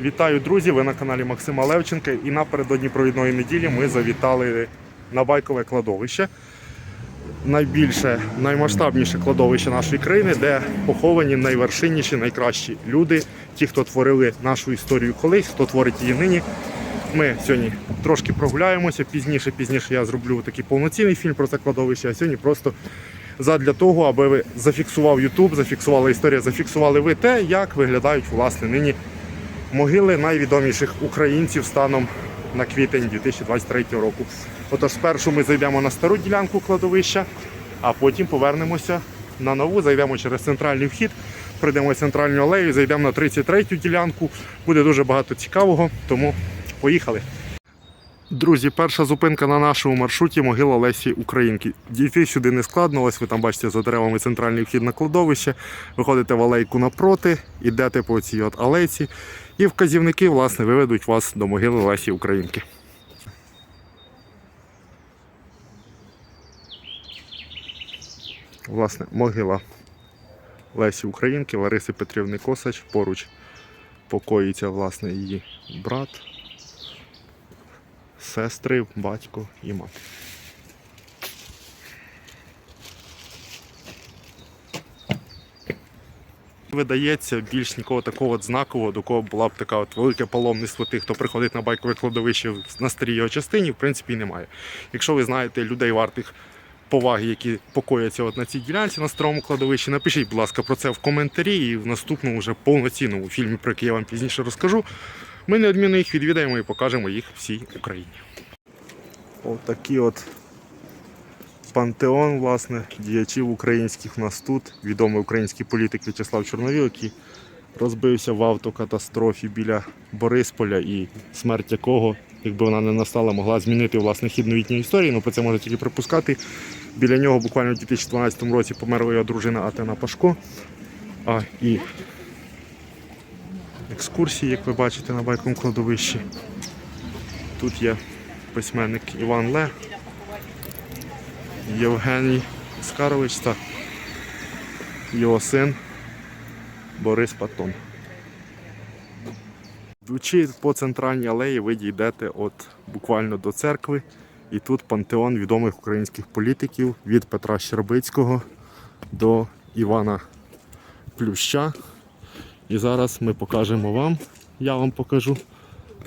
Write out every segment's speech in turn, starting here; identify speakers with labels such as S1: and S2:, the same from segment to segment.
S1: Вітаю, друзі! Ви на каналі Максима Левченка. І напередодні провідної неділі ми завітали на байкове кладовище. Найбільше, наймасштабніше кладовище нашої країни, де поховані найвершинніші, найкращі люди, ті, хто творили нашу історію колись, хто творить її нині. Ми сьогодні трошки прогуляємося. Пізніше, пізніше я зроблю такий повноцінний фільм про це кладовище. А сьогодні просто задля того, аби ви зафіксував YouTube, зафіксувала історія, зафіксували ви те, як виглядають власне нині могили найвідоміших українців станом на квітень 2023 року. Отож, спершу ми зайдемо на стару ділянку кладовища, а потім повернемося на нову, зайдемо через центральний вхід, пройдемо центральну алею, зайдемо на 33-ю ділянку. Буде дуже багато цікавого, тому поїхали. Друзі, перша зупинка на нашому маршруті могила Лесі Українки. Дійти сюди не складно, ось ви там бачите за деревами центральний вхід на кладовище. Виходите в алейку напроти, йдете по цій от алейці, і вказівники власне виведуть вас до могили Лесі Українки. Власне, могила Лесі Українки, Лариси Петрівни Косач. Поруч покоїться власне її брат сестри, батько і мати. Видається більш нікого такого знакового, до кого була б така от велике паломництво тих, хто приходить на байкове кладовище на старій його частині, в принципі, немає. Якщо ви знаєте людей вартих поваги, які покояться от на цій ділянці на старому кладовищі, напишіть, будь ласка, про це в коментарі і в наступному вже повноцінному фільмі, про який я вам пізніше розкажу. Ми неодмінно їх відвідаємо і покажемо їх всій Україні. Отакий от пантеон, власне, діячів українських у нас тут. Відомий український політик В'ячеслав Чорновіл, який розбився в автокатастрофі біля Борисполя і смерть якого, якби вона не настала, могла змінити власне хід новітньої історії. Ну про це можна тільки припускати. Біля нього буквально у 2012 році померла його дружина Атена Пашко. А, і екскурсії, як ви бачите, на байковому кладовищі. Тут є письменник Іван Ле, Євгеній Скарович та його син Борис Патон. Йдучи по центральній алеї, ви дійдете от буквально до церкви. І тут пантеон відомих українських політиків від Петра Щербицького до Івана Плюща. І зараз ми покажемо вам, я вам покажу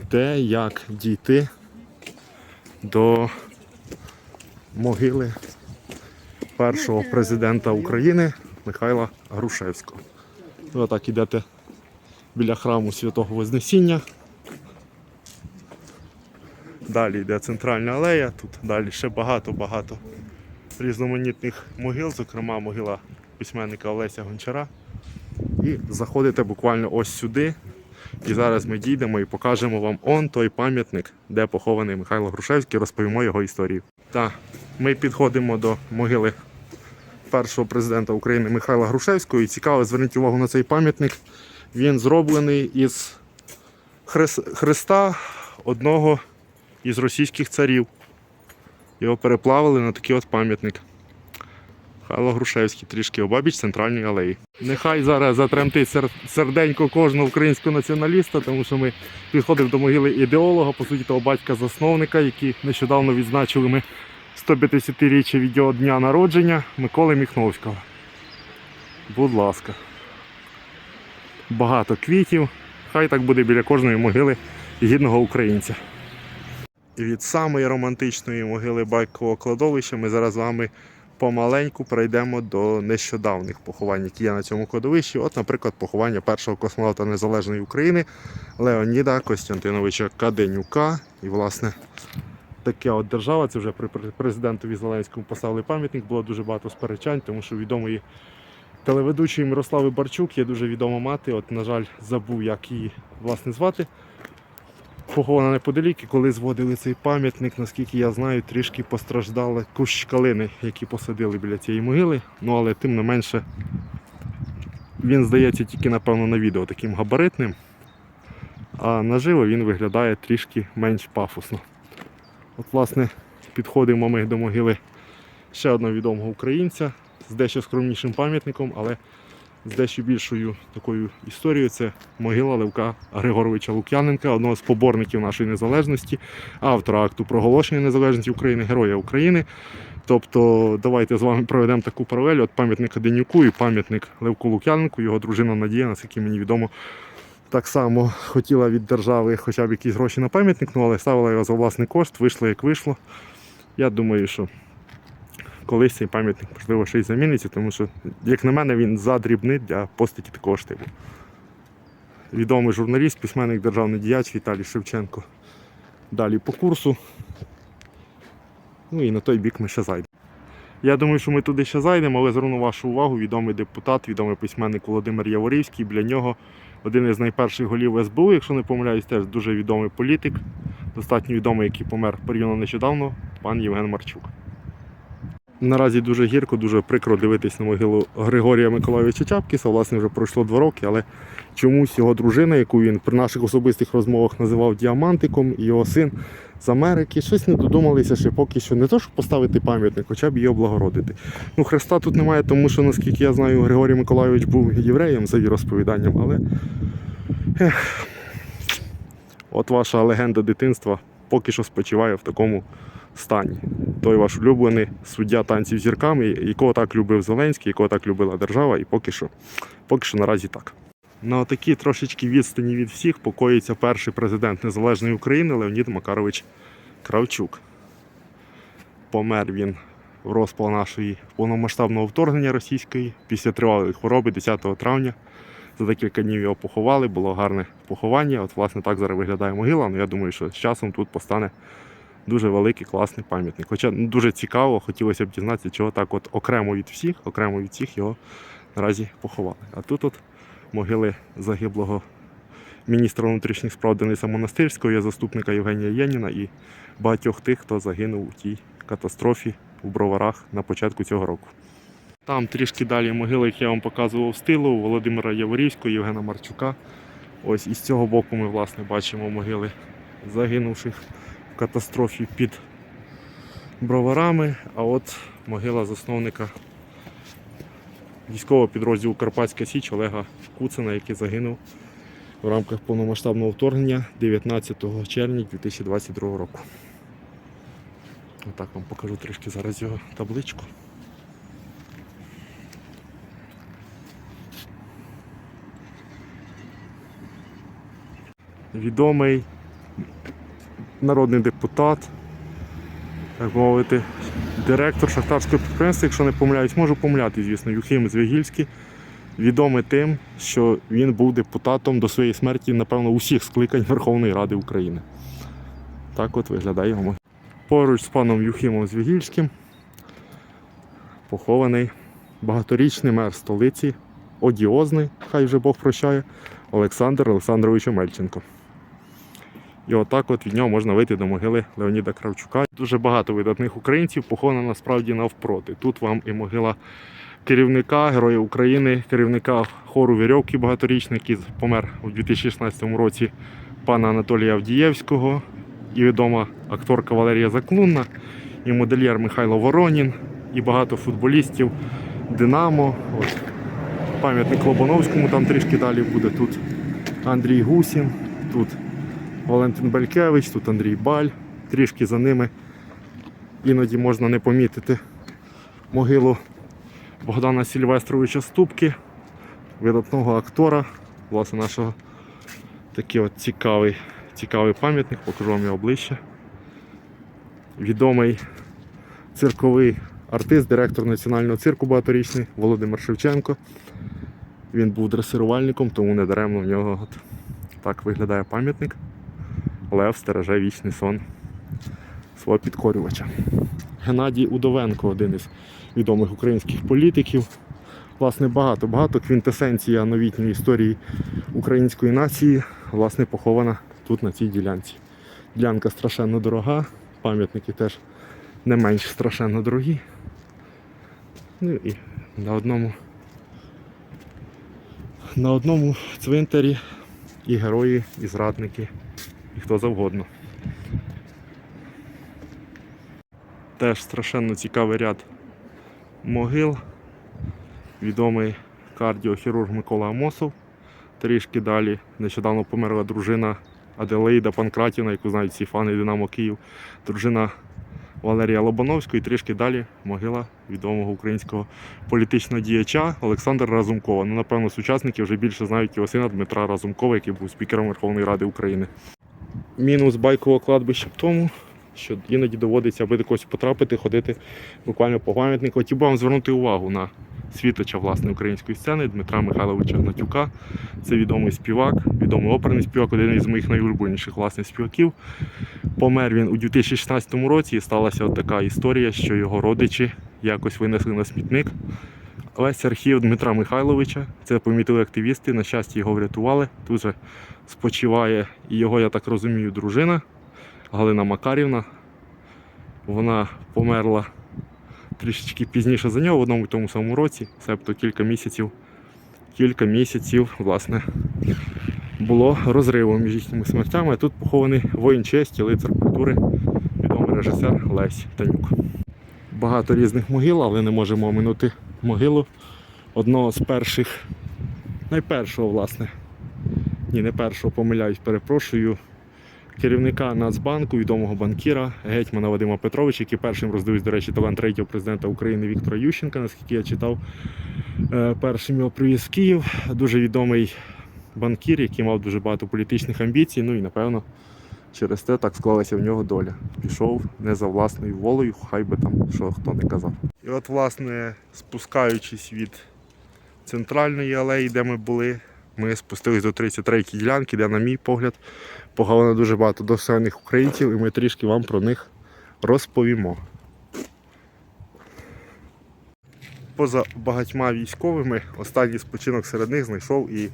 S1: те, як дійти до могили першого президента України Михайла Грушевського. Ви отак йдете біля храму Святого Вознесіння. Далі йде центральна алея, тут далі ще багато-багато різноманітних могил, зокрема могила письменника Олеся Гончара. І заходите буквально ось сюди. І зараз ми дійдемо і покажемо вам он той пам'ятник, де похований Михайло Грушевський, розповімо його історію. Та ми підходимо до могили першого президента України Михайла Грушевського. І цікаво, зверніть увагу на цей пам'ятник. Він зроблений із хреста одного із російських царів. Його переплавили на такий от пам'ятник. Михайло Грушевський, трішки обабіч центральної алеї. Нехай зараз затремтить сер- серденько кожного українського націоналіста, тому що ми підходимо до могили ідеолога, по суті, того батька-засновника, який нещодавно відзначили ми 150-річчя від його дня народження Миколи Міхновського. Будь ласка. Багато квітів. Хай так буде біля кожної могили гідного українця. І від самої романтичної могили байкового кладовища ми зараз з вами помаленьку перейдемо до нещодавних поховань, які є на цьому кладовищі. От, наприклад, поховання першого космонавта Незалежної України Леоніда Костянтиновича Каденюка. І, власне, така от держава, це вже при при- президентові Зеленському поставили пам'ятник, було дуже багато сперечань, тому що відомої телеведучої Мирослави Барчук є дуже відома мати. От, на жаль, забув, як її власне звати похована неподалік, і коли зводили цей пам'ятник, наскільки я знаю, трішки постраждали кущ калини, які посадили біля цієї могили. Ну але тим не менше він здається тільки, напевно, на відео таким габаритним. А наживо він виглядає трішки менш пафосно. От, власне, підходимо ми до могили ще одного відомого українця з дещо скромнішим пам'ятником, але з дещо більшою такою історією. Це могила Левка Григоровича Лук'яненка, одного з поборників нашої незалежності, автора акту проголошення незалежності України, Героя України. Тобто, давайте з вами проведемо таку паралель. От пам'ятник Денюку і пам'ятник Левку Лук'яненку, його дружина Надія, наскільки мені відомо, так само хотіла від держави хоча б якісь гроші на пам'ятник, ну, але ставила його за власний кошт, вийшло як вийшло. Я думаю, що колись цей пам'ятник можливо ще й заміниться, тому що, як на мене, він задрібний для постаті такого штибу. Відомий журналіст, письменник, державний діяч Віталій Шевченко. Далі по курсу. Ну і на той бік ми ще зайдемо. Я думаю, що ми туди ще зайдемо, але зверну вашу увагу, відомий депутат, відомий письменник Володимир Яворівський. Біля нього один із найперших голів СБУ, якщо не помиляюсь, теж дуже відомий політик, достатньо відомий, який помер порівняно нещодавно, пан Євген Марчук. Наразі дуже гірко, дуже прикро дивитись на могилу Григорія Миколайовича Чапкіса. Власне, вже пройшло два роки, але чомусь його дружина, яку він при наших особистих розмовах називав діамантиком, і його син з Америки, щось не додумалися ще поки що не то, щоб поставити пам'ятник, хоча б її облагородити. Ну, Христа тут немає, тому що, наскільки я знаю, Григорій Миколайович був євреєм за віросповіданням, але ех, от ваша легенда дитинства поки що спочиває в такому стані. Той ваш улюблений суддя танців зірками, якого так любив Зеленський, якого так любила держава, і поки що, поки що наразі так. На такій трошечки відстані від всіх покоїться перший президент Незалежної України Леонід Макарович Кравчук. Помер він в розпал нашої повномасштабного вторгнення російської після тривалої хвороби 10 травня. За декілька днів його поховали, було гарне поховання. От, власне, так зараз виглядає могила. Ну, я думаю, що з часом тут постане дуже великий класний пам'ятник. Хоча ну, дуже цікаво, хотілося б дізнатися, чого так от окремо від всіх, окремо від всіх його наразі поховали. А тут от могили загиблого міністра внутрішніх справ Дениса Монастирського, є заступника Євгенія Єніна і багатьох тих, хто загинув у тій катастрофі у броварах на початку цього року. Там трішки далі могили, які я вам показував з тилу, Володимира Яворівського, Євгена Марчука. Ось із цього боку ми власне бачимо могили загинувших в катастрофі під броварами. А от могила засновника військового підрозділу Карпатська Січ Олега Куцина, який загинув в рамках повномасштабного вторгнення 19 червня 2022 року. Отак вам покажу трішки зараз його табличку. Відомий народний депутат, так мовити, директор шахтарського підприємства, якщо не помиляюсь, можу помиляти, звісно, Юхим Звягільський. Відомий тим, що він був депутатом до своєї смерті, напевно, усіх скликань Верховної Ради України. Так от виглядає його. Поруч з паном Юхимом Звягільським похований багаторічний мер столиці, одіозний, хай вже Бог прощає, Олександр Олександрович Омельченко. І отак от від нього можна вийти до могили Леоніда Кравчука. Дуже багато видатних українців поховано насправді навпроти. Тут вам і могила керівника Героя України, керівника хору Вірьовки багаторічний, який помер у 2016 році пана Анатолія Авдієвського, і відома акторка Валерія Заклунна, і модельєр Михайло Воронін, і багато футболістів Динамо. От. Пам'ятник Лобановському там трішки далі буде. Тут Андрій Гусін, тут Валентин Белькевич, тут Андрій Баль, трішки за ними. Іноді можна не помітити могилу Богдана Сільвестровича Ступки, видатного актора, власне, нашого такий от цікавий, цікавий пам'ятник, покажу вам його обличчя. Відомий цирковий артист, директор національного цирку багаторічний Володимир Шевченко. Він був дресирувальником, тому не даремно в нього от так виглядає пам'ятник. Лев стереже вічний сон свого підкорювача. Геннадій Удовенко, один із відомих українських політиків. Власне, багато, багато квінтесенція новітньої історії української нації, власне, похована тут, на цій ділянці. Ділянка страшенно дорога, пам'ятники теж не менш страшенно дорогі. Ну і на одному, на одному цвинтарі і герої, і зрадники, і хто завгодно. Теж страшенно цікавий ряд могил. Відомий кардіохірург Микола Амосов. Трішки далі нещодавно померла дружина Аделаїда Панкратівна, яку знають всі фани Динамо Київ, дружина Валерія Лобановського. І трішки далі могила відомого українського політичного діяча Олександра Разумкова. Ну, напевно, сучасники вже більше знають його сина Дмитра Разумкова, який був спікером Верховної Ради України. Мінус байкового кладбища в тому, що іноді доводиться, аби до когось потрапити, ходити буквально по пам'ятнику. Хотів би вам звернути увагу на світоча власне української сцени Дмитра Михайловича Гнатюка. Це відомий співак, відомий оперний співак, один із моїх найулюбленіших власних співаків. Помер він у 2016 році і сталася от така історія, що його родичі якось винесли на смітник. Весь архів Дмитра Михайловича, це помітили активісти, на щастя його врятували. Тут же спочиває його, я так розумію, дружина Галина Макарівна. Вона померла трішечки пізніше за нього в одному і тому самому році, себто кілька місяців, кілька місяців, власне, було розриву між їхніми смертями. Тут похований воїн честі, лицар культури, відомий режисер Лесь Танюк. Багато різних могил, але не можемо оминути могилу одного з перших, найпершого, власне. Ні, не першого, помиляюсь, перепрошую. Керівника Нацбанку, відомого банкіра, гетьмана Вадима Петровича, який першим роздивився, до речі, талант третього президента України Віктора Ющенка, наскільки я читав. Е, Першим його привіз в Київ. Дуже відомий банкір, який мав дуже багато політичних амбіцій. Ну і напевно через те так склалася в нього доля. Пішов не за власною волею, хай би там що хто не казав. І от, власне, спускаючись від центральної алеї, де ми були, ми спустились до 33-ї ділянки, де, на мій погляд, поховано дуже багато достойних українців, і ми трішки вам про них розповімо. Поза багатьма військовими останній спочинок серед них знайшов і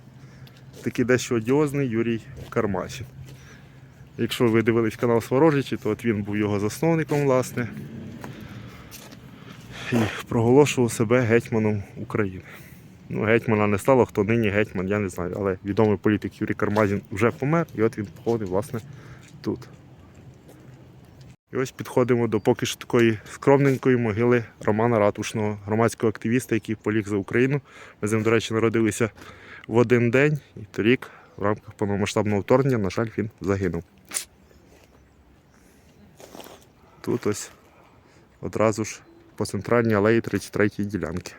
S1: такий дещо одіозний Юрій Кармашин. Якщо ви дивились канал Сворожичі, то от він був його засновником, власне, і проголошував себе гетьманом України. Ну, гетьмана не стало, хто нині гетьман, я не знаю. Але відомий політик Юрій Кармазін вже помер, і от він походив, власне, тут. І ось підходимо до поки що такої скромненької могили Романа Ратушного, громадського активіста, який поліг за Україну. Ми з ним, до речі, народилися в один день, і торік, в рамках повномасштабного вторгнення, на жаль, він загинув. Тут ось одразу ж по центральній алеї 33-ї ділянки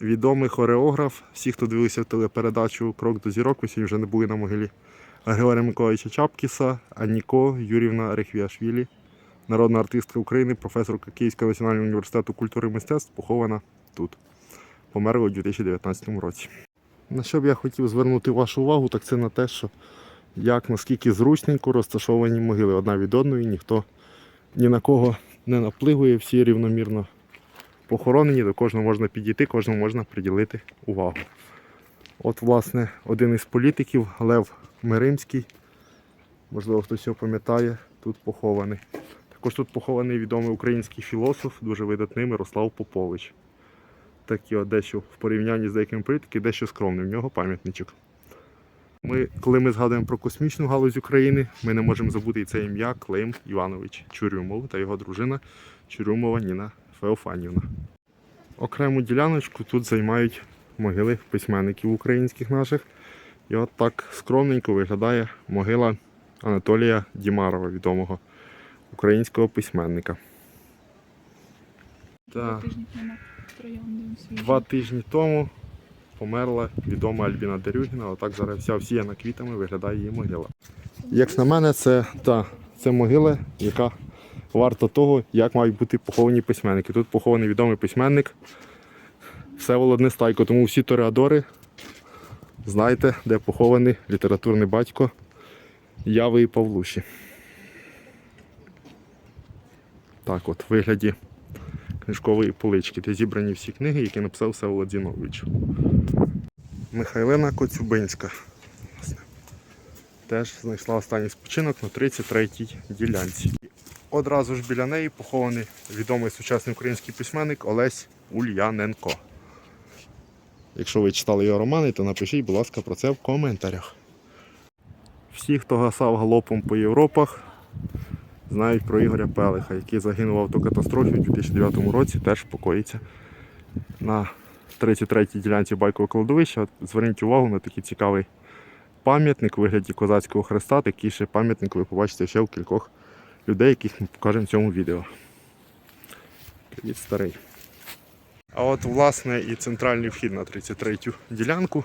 S1: відомий хореограф. Всі, хто дивився телепередачу Крок до зірок, сьогодні вже не були на могилі Григорія Миколаївича Чапкіса, Аніко Юрівна Рехвіашвілі, народна артистка України, професорка Київського національного університету культури і мистецтв, похована тут. Померла у 2019 році. На що б я хотів звернути вашу увагу, так це на те, що як наскільки зручненько розташовані могили одна від одної, ніхто ні на кого не наплигує, всі рівномірно похоронені, до кожного можна підійти, кожному можна приділити увагу. От, власне, один із політиків, Лев Миримський, можливо, хтось його пам'ятає, тут похований. Також тут похований відомий український філософ, дуже видатний Мирослав Попович. Такий от дещо в порівнянні з деякими політиками, дещо скромний, в нього пам'ятничок. Ми, коли ми згадуємо про космічну галузь України, ми не можемо забути і це ім'я Клим Іванович Чурюмов та його дружина Чурюмова Ніна Феофанівна. Окрему діляночку тут займають могили письменників українських наших. І от так скромненько виглядає могила Анатолія Дімарова, відомого українського письменника.
S2: Два
S1: Так.
S2: тижні тому
S1: померла відома Альбіна Дерюгіна. Отак зараз вся всіяна квітами виглядає її могила. Як на мене, це, та, це могила, яка варта того, як мають бути поховані письменники. Тут похований відомий письменник Всеволод Нестайко. Тому всі тореадори знаєте, де похований літературний батько Яви і Павлуші. Так от, в вигляді книжкової полички, де зібрані всі книги, які написав Всеволод Зінович. Михайлина Коцюбинська. Теж знайшла останній спочинок на 33-й ділянці. Одразу ж біля неї похований відомий сучасний український письменник Олесь Ульяненко. Якщо ви читали його романи, то напишіть, будь ласка, про це в коментарях. Всі, хто гасав галопом по Європах, знають про Ігоря Пелиха, який загинув в автокатастрофі у 2009 році, теж покоїться на 33-й ділянці байкового кладовища. Зверніть увагу на такий цікавий пам'ятник вигляді козацького хреста. Такий ще пам'ятник ви побачите ще у кількох людей, яких ми покажемо в цьому відео. Привіт, старий. А от, власне, і центральний вхід на 33-ю ділянку.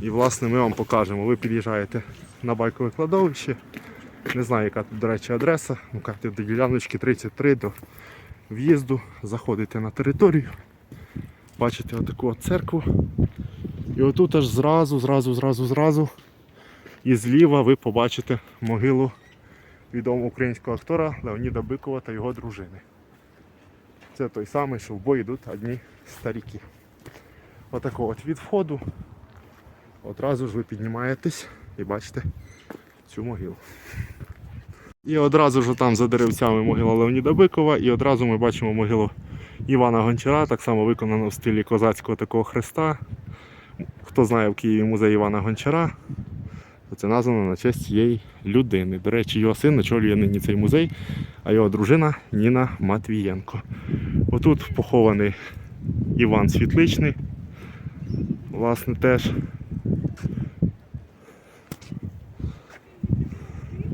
S1: І, власне, ми вам покажемо. Ви під'їжджаєте на байкове кладовище. Не знаю, яка тут, до речі, адреса. Ну, кажете, до діляночки 33 до в'їзду. Заходите на територію. Бачите отаку от церкву. І отут аж зразу, зразу, зразу, зразу. І зліва ви побачите могилу відомого українського актора Леоніда Бикова та його дружини. Це той самий, що в бой йдуть одні старіки. Отако от від входу. Одразу ж ви піднімаєтесь і бачите цю могилу. І одразу ж там за деревцями могила Леоніда Бикова, і одразу ми бачимо могилу Івана Гончара, так само виконано в стилі козацького такого хреста. Хто знає в Києві музей Івана Гончара, то це названо на честь цієї людини. До речі, його син очолює нині цей музей, а його дружина Ніна Матвієнко. Отут похований Іван Світличний. Власне, теж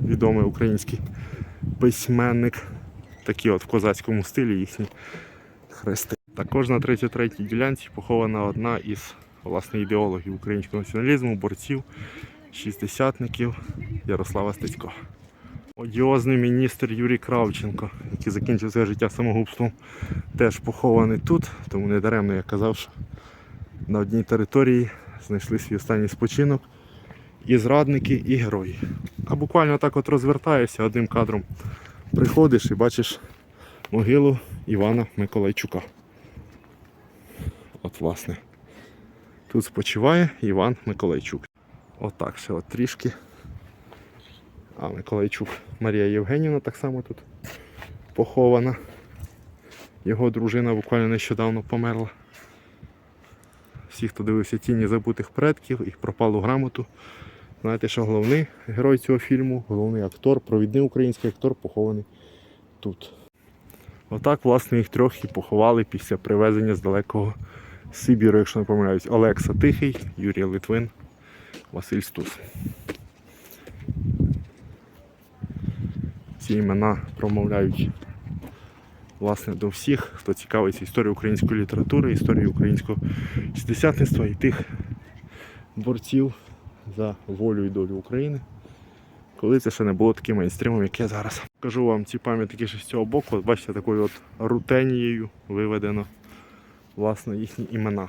S1: відомий український письменник. Такі от в козацькому стилі їхні хрести. Також на 33-й ділянці похована одна із власне ідеологів українського націоналізму, борців, шістдесятників Ярослава Стецько. Одіозний міністр Юрій Кравченко, який закінчив своє життя самогубством, теж похований тут, тому не даремно я казав, що на одній території знайшли свій останній спочинок і зрадники, і герої. А буквально так от розвертаєшся одним кадром. Приходиш і бачиш могилу Івана Миколайчука. От власне. Тут спочиває Іван Миколайчук. Отак ще от трішки. А Миколайчук Марія Євгенівна так само тут похована. Його дружина буквально нещодавно померла. Всі, хто дивився тіні забутих предків і пропалу грамоту, знаєте, що головний герой цього фільму, головний актор, провідний український актор похований тут. Отак, власне, їх трьох і поховали після привезення з далекого Сибіру, якщо не помиляюсь, Олекса Тихий, Юрій Литвин, Василь Стус. Ці імена промовляють власне до всіх, хто цікавиться історією української літератури, історією українського шістдесятництва і тих борців за волю і долю України, коли це ще не було таким мейнстрімом, як є зараз. Кажу вам ці пам'ятники ще з цього боку, бачите, такою от рутенією виведено власне їхні імена.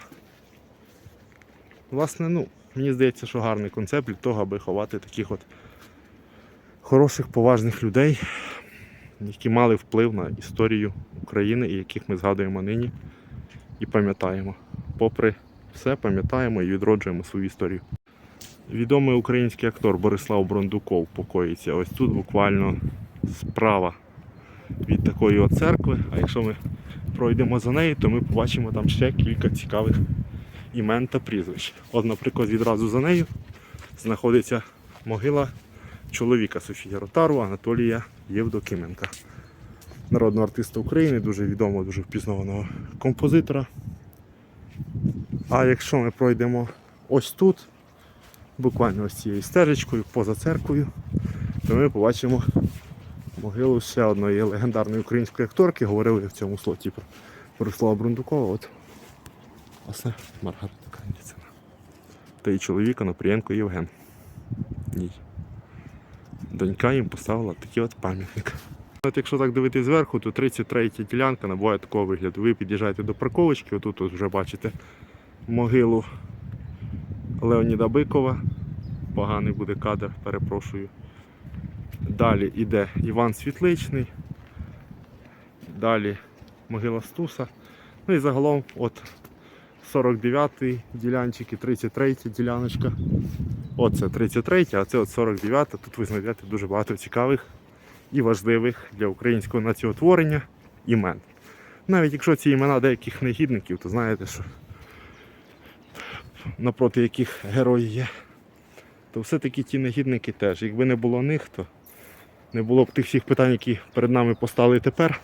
S1: Власне, ну, мені здається, що гарний концепт для того, аби ховати таких от хороших, поважних людей, які мали вплив на історію України і яких ми згадуємо нині і пам'ятаємо. Попри все, пам'ятаємо і відроджуємо свою історію. Відомий український актор Борислав Брондуков покоїться ось тут буквально справа від такої церкви. А якщо ми пройдемо за нею, то ми побачимо там ще кілька цікавих імен та прізвищ. От, наприклад, відразу за нею знаходиться могила чоловіка Софії Ротару Анатолія Євдокименка. Народного артиста України, дуже відомого, дуже впізнаваного композитора. А якщо ми пройдемо ось тут, буквально ось цією стежечкою, поза церквою, то ми побачимо могилу ще одної легендарної української акторки. Говорили в цьому слоті про Борислава Брундукова. От, власне, Маргарита Кандіцина. Та її чоловіка Напрієнко Євген. Ні. Донька їм поставила такий от пам'ятник. От якщо так дивитись зверху, то 33 ділянка набуває такого вигляду. Ви під'їжджаєте до парковочки, отут от вже бачите могилу Леоніда Бикова. Поганий буде кадр, перепрошую. Далі йде Іван Світличний. Далі могила Стуса. Ну і загалом от 49-й ділянчик і 33-й діляночка. Оце 33, а це от 49. Тут ви знайдете дуже багато цікавих і важливих для українського націотворення імен. Навіть якщо ці імена деяких негідників, то знаєте, що напроти яких герої є, то все-таки ті негідники теж. Якби не було них, то не було б тих всіх питань, які перед нами постали тепер.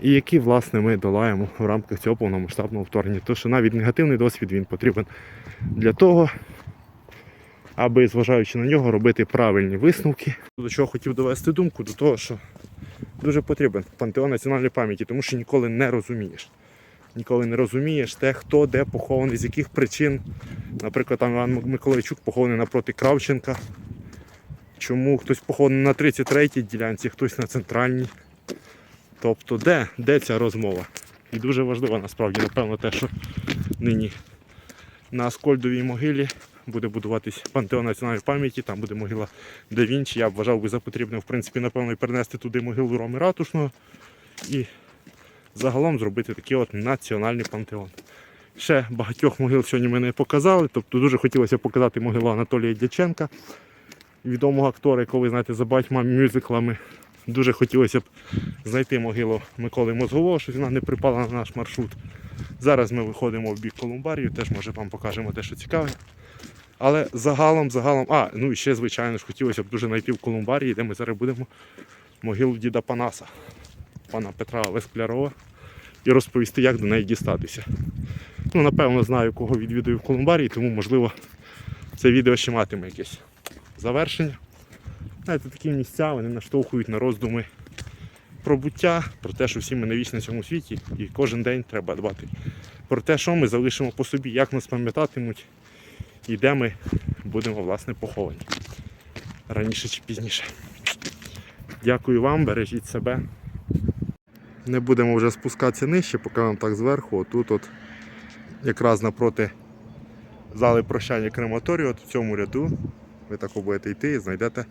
S1: і які, власне, ми долаємо в рамках цього повномасштабного вторгнення. Тому що навіть негативний досвід він потрібен для того, аби, зважаючи на нього, робити правильні висновки. До чого хотів довести думку, до того, що дуже потрібен пантеон національної пам'яті, тому що ніколи не розумієш. Ніколи не розумієш те, хто де похований, з яких причин. Наприклад, там Іван Миколайчук похований напроти Кравченка. Чому хтось похований на 33-й ділянці, хтось на центральній. Тобто, де, де ця розмова? І дуже важливо насправді, напевно, те, що нині на Аскольдовій могилі буде будуватись пантеон національної пам'яті, там буде могила Де Вінчі. Я б вважав би за потрібне, в принципі, напевно, і перенести туди могилу Роми Ратушного і загалом зробити такий от національний пантеон. Ще багатьох могил сьогодні ми не показали, тобто дуже хотілося показати могилу Анатолія Дяченка, відомого актора, ви знаєте за багатьма мюзиклами. Дуже хотілося б знайти могилу Миколи Мозгового, щоб вона не припала на наш маршрут. Зараз ми виходимо в бік Колумбарію, теж може вам покажемо те, що цікаве. Але загалом, загалом, а, ну і ще, звичайно ж, хотілося б дуже знайти в Колумбарії, де ми зараз будемо могилу діда Панаса, пана Петра Весклярова, і розповісти, як до неї дістатися. Ну, напевно, знаю, кого відвідую в Колумбарії, тому, можливо, це відео ще матиме якесь завершення. Знаєте, такі місця вони наштовхують на роздуми про буття, про те, що всі ми вічні на цьому світі, і кожен день треба дбати про те, що ми залишимо по собі, як нас пам'ятатимуть і де ми будемо власне поховані раніше чи пізніше. Дякую вам, бережіть себе. Не будемо вже спускатися нижче, поки вам так зверху. Отут от якраз напроти зали прощання крематорію, от в цьому ряду ви так будете йти і знайдете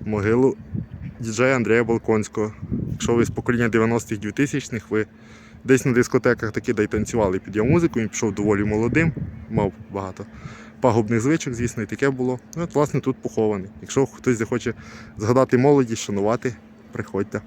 S1: могилу діджея Андрія Балконського. Якщо ви з покоління 90-х 2000-х, ви десь на дискотеках таки да й танцювали під його музику, він пішов доволі молодим, мав багато пагубних звичок, звісно, і таке було. Ну, от, власне, тут похований. Якщо хтось захоче згадати молодість, шанувати, приходьте.